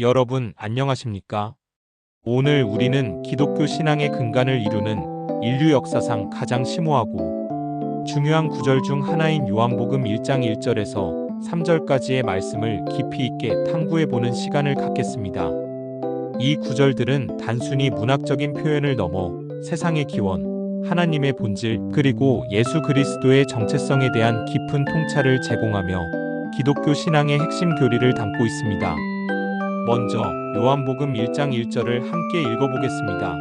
여러분 안녕하십니까? 오늘 우리는 기독교 신앙의 근간을 이루는 인류 역사상 가장 심오하고 중요한 구절 중 하나인 요한복음 1장 1절에서 3절까지의 말씀을 깊이 있게 탐구해 보는 시간을 갖겠습니다. 이 구절들은 단순히 문학적인 표현을 넘어 세상의 기원, 하나님의 본질, 그리고 예수 그리스도의 정체성에 대한 깊은 통찰을 제공하며 기독교 신앙의 핵심 교리를 담고 있습니다. 먼저 요한복음 1장 1절을 함께 읽어보겠습니다.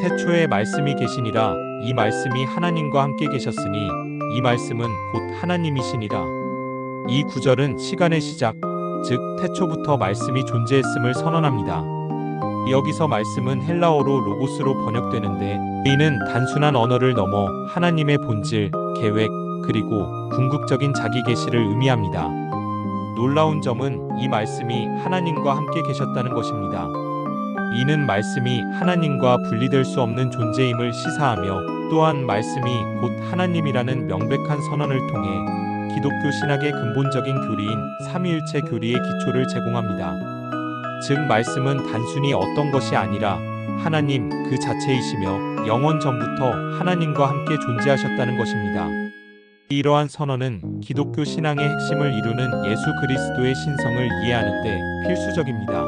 태초에 말씀이 계시니라 이 말씀이 하나님과 함께 계셨으니 이 말씀은 곧 하나님이시니라. 이 구절은 시간의 시작, 즉 태초부터 말씀이 존재했음을 선언합니다. 여기서 말씀은 헬라어로 로고스로 번역되는데 이는 단순한 언어를 넘어 하나님의 본질, 계획, 그리고 궁극적인 자기 계시를 의미합니다. 놀라운 점은 이 말씀이 하나님과 함께 계셨다는 것입니다. 이는 말씀이 하나님과 분리될 수 없는 존재임을 시사하며 또한 말씀이 곧 하나님이라는 명백한 선언을 통해 기독교 신학의 근본적인 교리인 삼위일체 교리의 기초를 제공합니다. 즉 말씀은 단순히 어떤 것이 아니라 하나님 그 자체이시며 영원 전부터 하나님과 함께 존재하셨다는 것입니다. 이러한 선언은 기독교 신앙의 핵심을 이루는 예수 그리스도의 신성을 이해하는데 필수적입니다.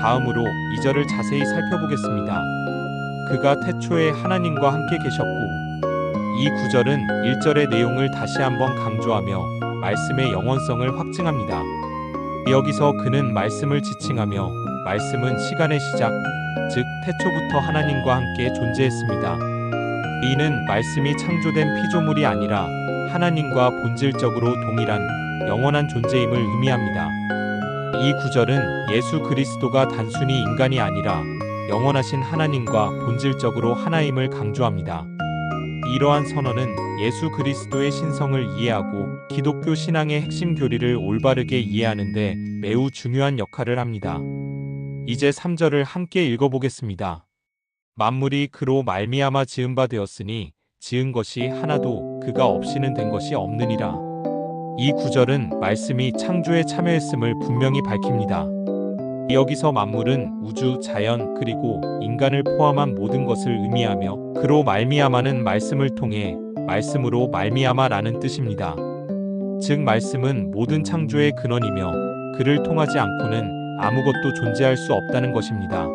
다음으로 이절을 자세히 살펴보겠습니다. 그가 태초에 하나님과 함께 계셨고 이 구절은 1절의 내용을 다시 한번 강조하며 말씀의 영원성을 확증합니다. 여기서 그는 말씀을 지칭하며 말씀은 시간의 시작, 즉 태초부터 하나님과 함께 존재했습니다. 이는 말씀이 창조된 피조물이 아니라 하나님과 본질적으로 동일한 영원한 존재임을 의미합니다. 이 구절은 예수 그리스도가 단순히 인간이 아니라 영원하신 하나님과 본질적으로 하나임을 강조합니다. 이러한 선언은 예수 그리스도의 신성을 이해하고 기독교 신앙의 핵심 교리를 올바르게 이해하는데 매우 중요한 역할을 합니다. 이제 3절을 함께 읽어보겠습니다. 만물이 그로 말미암아 지은 바 되었으니 지은 것이 하나도 그가 없이는 된 것이 없느니라. 이 구절은 말씀이 창조에 참여했음을 분명히 밝힙니다. 여기서 만물은 우주, 자연, 그리고 인간을 포함한 모든 것을 의미하며 그로 말미암아는 말씀을 통해 말씀으로 말미암아라는 뜻입니다. 즉 말씀은 모든 창조의 근원이며 그를 통하지 않고는 아무것도 존재할 수 없다는 것입니다.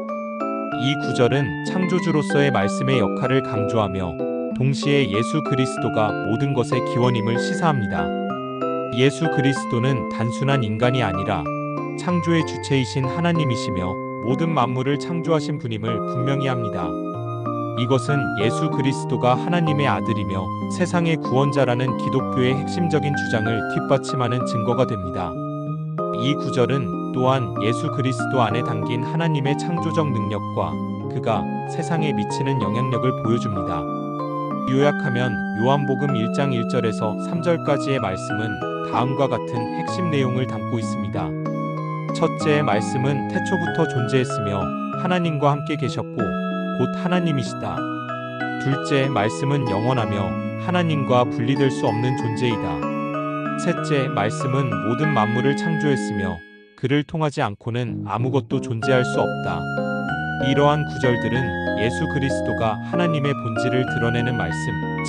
이 구절은 창조주로서의 말씀의 역할을 강조하며 동시에 예수 그리스도가 모든 것의 기원임을 시사합니다. 예수 그리스도는 단순한 인간이 아니라 창조의 주체이신 하나님이시며 모든 만물을 창조하신 분임을 분명히 합니다. 이것은 예수 그리스도가 하나님의 아들이며 세상의 구원자라는 기독교의 핵심적인 주장을 뒷받침하는 증거가 됩니다. 이 구절은 또한 예수 그리스도 안에 담긴 하나님의 창조적 능력과 그가 세상에 미치는 영향력을 보여줍니다. 요약하면 요한복음 1장 1절에서 3절까지의 말씀은 다음과 같은 핵심 내용을 담고 있습니다. 첫째 말씀은 태초부터 존재했으며 하나님과 함께 계셨고 곧 하나님이시다. 둘째 말씀은 영원하며 하나님과 분리될 수 없는 존재이다. 셋째 말씀은 모든 만물을 창조했으며 그를 통하지 않고는 아무것도 존재할 수 없다. 이러한 구절들은 예수 그리스도가 하나님의 본질을 드러내는 말씀,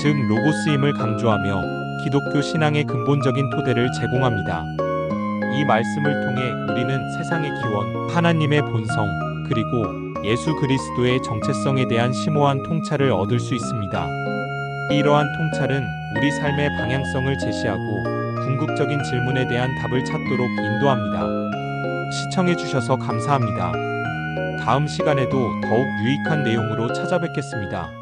즉 로고스임을 강조하며 기독교 신앙의 근본적인 토대를 제공합니다. 이 말씀을 통해 우리는 세상의 기원, 하나님의 본성, 그리고 예수 그리스도의 정체성에 대한 심오한 통찰을 얻을 수 있습니다. 이러한 통찰은 우리 삶의 방향성을 제시하고 궁극적인 질문에 대한 답을 찾도록 인도합니다. 시청해주셔서 감사합니다. 다음 시간에도 더욱 유익한 내용으로 찾아뵙겠습니다.